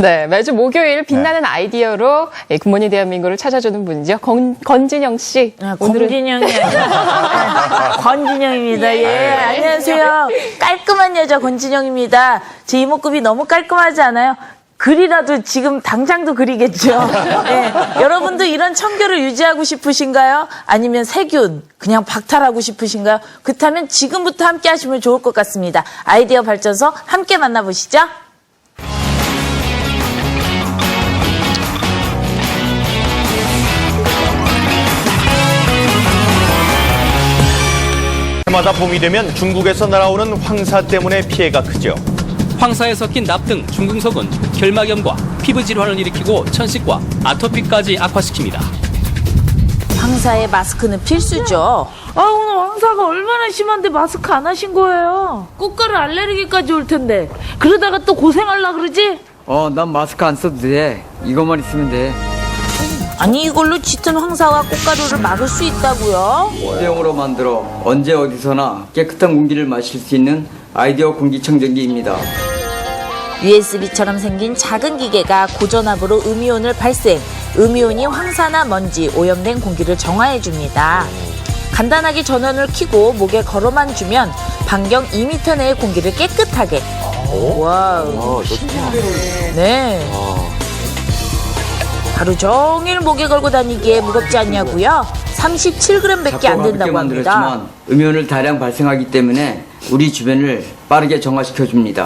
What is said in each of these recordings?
네, 매주 목요일 빛나는 아이디어로 예, 굿모닝 대한민국을 찾아주는 분이죠. 건, 건진영 씨. 아, 권진영이 아니라 권진영입니다. 예, 안녕하세요. 깔끔한 여자 권진영입니다. 제 이목구비 너무 깔끔하지 않아요? 글이라도 지금 당장도 그리겠죠. 예, 여러분도 이런 청결을 유지하고 싶으신가요? 아니면 세균 그냥 박탈하고 싶으신가요? 그렇다면 지금부터 함께 하시면 좋을 것 같습니다. 아이디어 발전소 함께 만나보시죠. 해마다 봄이 되면 중국에서 날아오는 황사 때문에 피해가 크죠. 황사에 섞인 납 등 중금속은 결막염과 피부 질환을 일으키고 천식과 아토피까지 악화시킵니다. 황사에 마스크는 필수죠. 아, 오늘 황사가 얼마나 심한데 마스크 안 하신 거예요? 꽃가루 알레르기까지 올 텐데. 그러다가 또 고생할라 그러지? 어, 난 마스크 안 써도 돼. 이것만 있으면 돼. 아니, 이걸로 짙은 황사와 꽃가루를 막을 수 있다고요? 일회용으로 만들어 언제 어디서나 깨끗한 공기를 마실 수 있는 아이디어 공기청정기입니다. USB처럼 생긴 작은 기계가 고전압으로 음이온을 발생. 음이온이 황사나 먼지, 오염된 공기를 정화해 줍니다. 간단하게 전원을 켜고 목에 걸어만 주면 반경 2m 내의 공기를 깨끗하게. 와우. 네. 하루 종일 목에 걸고 다니기에 무겁지 않냐고요? 37g밖에 안 된다고 합니다. 음이온을 다량 발생하기 때문에 우리 주변을 빠르게 정화시켜 줍니다.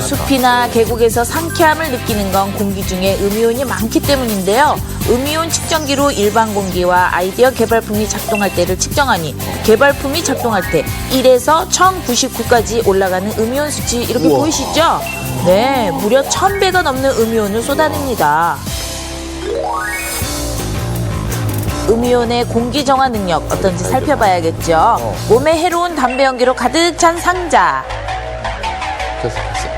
숲이나 계곡에서 상쾌함을 느끼는 건 공기 중에 음이온이 많기 때문인데요. 음이온 측정기로 일반 공기와 아이디어 개발품이 작동할 때를 측정하니 개발품이 작동할 때 1에서 1099까지 올라가는 음이온 수치 이렇게 보이시죠? 네, 무려 1000배가 넘는 음이온을 쏟아냅니다. 음이온의 공기 정화 능력 어떤지 살펴봐야겠죠. 몸에 해로운 담배 연기로 가득 찬 상자.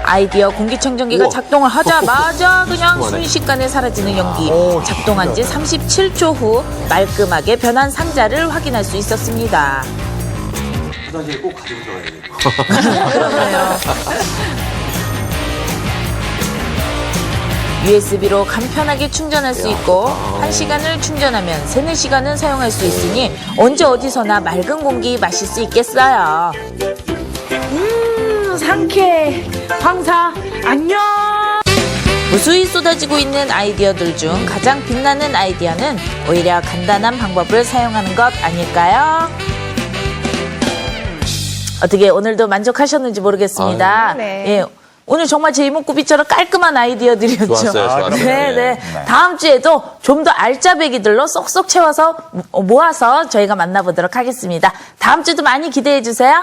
아이디어 공기청정기가 작동을 하자마자 그냥 순식간에 사라지는 연기. 작동한 지 37초 후 말끔하게 변한 상자를 확인할 수 있었습니다. 그러네요. USB로 간편하게 충전할 수 있고 1시간을 충전하면 3, 4시간은 사용할 수 있으니 언제 어디서나 맑은 공기 마실 수 있겠어요. 음, 상쾌. 황사, 안녕. 무수히 쏟아지고 있는 아이디어들 중 가장 빛나는 아이디어는 오히려 간단한 방법을 사용하는 것 아닐까요? 어떻게 오늘도 만족하셨는지 모르겠습니다. 네. 예. 오늘 정말 제 이목구비처럼 깔끔한 아이디어들이었죠. 좋았어요, 좋았어요. 네, 네. 네. 다음 주에도 좀 더 알짜배기들로 쏙쏙 채워서 모- 모아서 저희가 만나보도록 하겠습니다. 다음 주도 많이 기대해 주세요.